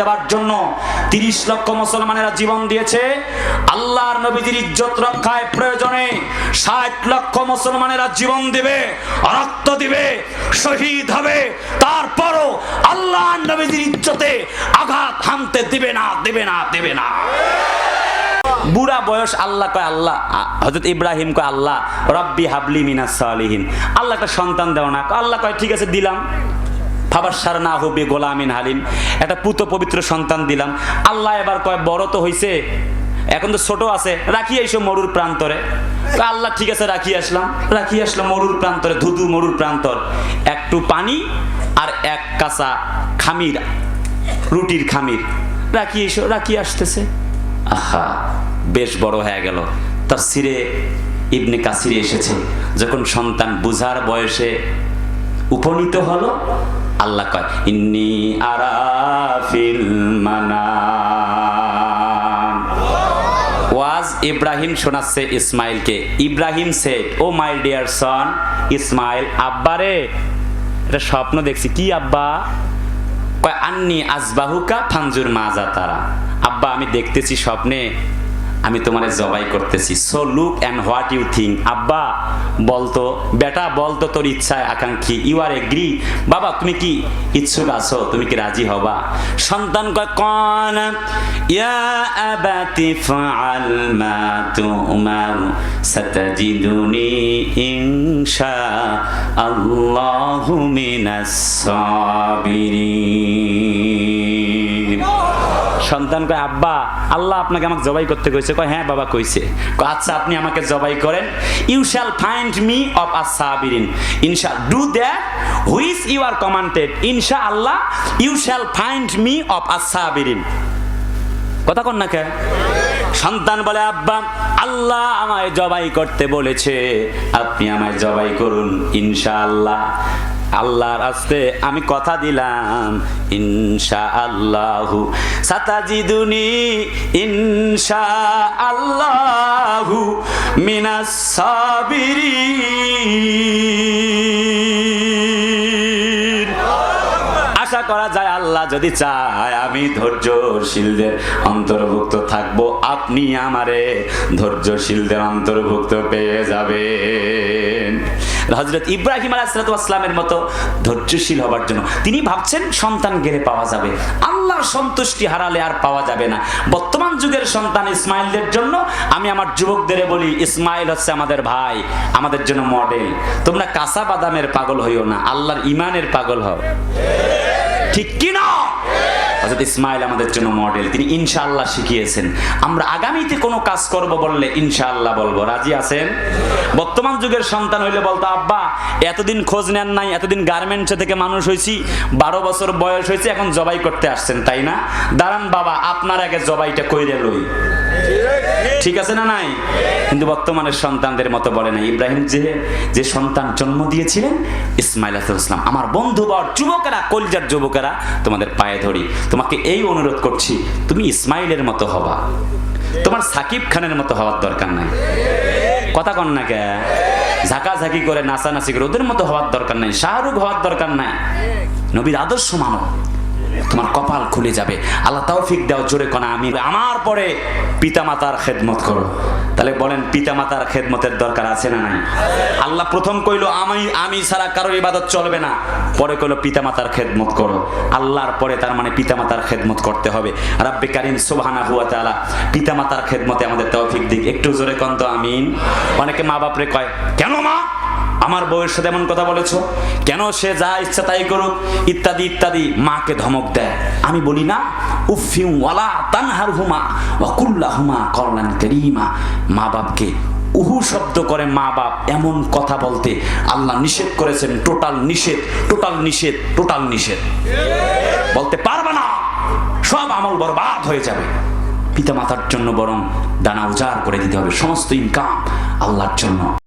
দেওয়ার জন্য তিরিশ লক্ষ মুসলমানেরা জীবন দিয়েছে। আল্লাহর নবীজির ইজ্জত রক্ষায় প্রয়োজনে ষাট লক্ষ মুসলমানেরা জীবন দিবে, রক্ত দিবে, শহীদ হবে। তারপরও আল্লাহর নবীজির ইজ্জতে আঘাত হানতে দিবে না, দেবে না দেবে না। বুড়া বয়স আল্লাহ কয়, আল্লাহ হজরত ইব্রাহিম কয়, আল্লাহ, রব্বি হাবলি মিনাস আল্লাহ একটা সন্তান দেও না। আল্লাহ কয়, ঠিক আছে, দিলাম। ফাবাসার না হবে গোলামিন হালিম। একটা পুত পবিত্র সন্তান দিলাম। আল্লাহ এবার কয়, বড় তো হইছে, এখন তো ছোট আছে, রাখি এইসব মরুর প্রান্তরে। আল্লাহ, ঠিক আছে, রাখি আসলাম। রাখি আসলাম মরুর প্রান্তরে, ধুধু মরুর প্রান্তর। একটু পানি আর এক কাঁচা খামির, রুটির খামির। রাখি এসো, রাখি আসতেছে। আহা, বেশ বড় হয়ে গেল। তার সিরে ইবনে কাসিরে এসেছে। যখন সন্তান বুঝার বয়সে উপনীত হলো আল্লাহ কয়, ইন্নি আরাফিল ওয়াজ ইব্রাহিম শোনাচ্ছে ইসমাইলকে। Ibrahim said oh my dear son, Ismail, আব্বারে, এটা স্বপ্ন দেখছি। কি আব্বা? কয়, আন্নি আজবাহুকা ফানজুর মাজা তারা আব্বা, আমি দেখতেছি স্বপ্নে আমি তোমারে জবাই করতেছি। So look and what you think আব্বা, বলতো, বেটা, বলতো তোর ইচ্ছায় আকাঙ্ক্ষী। ইউ আর এগ্রি বাবা, তুমি কি ইচ্ছুক আছো? তুমি কি রাজি হবা? সন্তান কন? ইয়া আবাতি ফাআল মা তুমার সাতাজিদুনি ইনশা আল্লাহু মিনাস সাবিরিন. সন্তান কয়, আব্বা, আল্লাহ আপনাকে আমাকে জবাই করতে কইছে। কয় হ্যাঁ বাবা কইছে। কয় আচ্ছা আপনি আমাকে জবাই করেন। You shall find me of a Saverin ইনশা do that which you are commanded ইনশা আল্লাহ you shall find me of a Saverin কথা কন না কে সন্তান বলে, আব্বা, আল্লাহ আমায় জবাই করতে বলেছে। আপনি আমায় জবাই করুন, ইনশাআল্লাহ। আল্লাহর আস্তে আমি কথা দিলাম ইনশা আল্লাহু সাতাজিদুনি ইনশা আল্লাহু মিনাস সাবিরিন। আশা করা যায় আল্লাহ যদি চায় আমি ধৈর্যশীলদের অন্তর্ভুক্ত থাকব, আপনি আমারে ধৈর্যশীলদের অন্তর্ভুক্ত পেয়ে যাবেন। হজরত ইব্রাহিম আলাইসালামের মতো ধৈর্যশীল হবার জন্য তিনি ভাবছেন সন্তান গেলে পাওয়া যাবে। আল্লাহর সন্তুষ্টি হারালে আর পাওয়া যাবে না। বর্তমান যুগের সন্তান ইসমাইলদের জন্য আমি আমার যুবকদের বলি, ইসমাইল হচ্ছে আমাদের ভাই, আমাদের জন্য মডেল তোমরা কাঁচা বাদামের পাগল হইও না, আল্লাহর ইমানের পাগল হও। ঠিক কি না হযরত ইসমাইল আমাদের জন্য মডেল তিনি ইনশাআল্লাহ শিখিয়েছেন। আমরা আগামীতে কোনো কাজ করব বললে ইনশাআল্লাহ বলব। রাজি আছেন? বর্তমান যুগের সন্তান হইলে বলতো, আব্বা, এতদিন খোঁজ নেন নাই, এতদিন গার্মেন্টস থেকে মানুষ হয়েছি বারো বছর বয়স হয়েছে এখন জবাই করতে আসছেন, তাই না? দাঁড়ান বাবা, আপনার আগে জবাইটা কইরে লই। ঠিক আছে না নাই? কিন্তু বর্তমানের সন্তানদের মতো বলে না ইব্রাহিম যে যে সন্তান জন্ম দিয়েছিলেন, ইসমাইল ইসলাম আমার বন্ধু বর, যুবকেরা, কলজার যুবকেরা, তোমাদের পায়ে ধরি। তোমাকে এই অনুরোধ করছি, তুমি ইসমাইলের মতো হবা। তোমার সাকিব খানের মতো হওয়ার দরকার নাই। কথা কন না কে? ঝাঁকাঝাঁকি করে, নাচানাচি করে, ওদের মতো হওয়ার দরকার নাই। শাহরুখ হওয়ার দরকার নাই। নবীর আদর্শ মানব তোমার কপাল খুলে যাবে। আল্লাহ তৌফিক দাও, জোরে কোনা আমি আমার পরে পিতামাতার খেদমত করো। তাহলে বলেন, পিতামাতার খেদমতের দরকার আছে না নাই? আল্লাহ প্রথম কইলো, আমি আমি ছাড়া কারোর ইবাদত চলবে না। পরে কইলো, পিতামাতার খেদমত করো। আল্লাহর পরে তার মানে পিতামাতার খেদমত করতে হবে। রাব্বে কারিম সুবহানা হুয়া তাআলা, পিতামাতার খেদমতে আমাদের তৌফিক দিক। একটু জোরে কন তো, আমিন। অনেকে মা বাপরে কয়, কেন মা? আমার বউয়ের সাথে এমন কথা বলেছ? কেন সে যা ইচ্ছা তাই করুক? ইত্যাদি ইত্যাদি। মাকে ধমক দেয়। আমি বলি, না উফিউ ওয়ালা তানহার হুমা ওয়াকুল্লা হুমা করলান করিমা। মা বাপকে উহু শব্দ করে মা বাপ এমন কথা বলতে আল্লাহ নিষেধ করেছেন। টোটাল নিষেধ টোটাল নিষেধ টোটাল নিষেধ। বলতে পারবে না। সব আমল বরবাদ হয়ে যাবে। পিতা মাতার জন্য বরং দানা উজাড় করে দিতে হবে। সমস্ত ইনকাম আল্লাহর জন্য।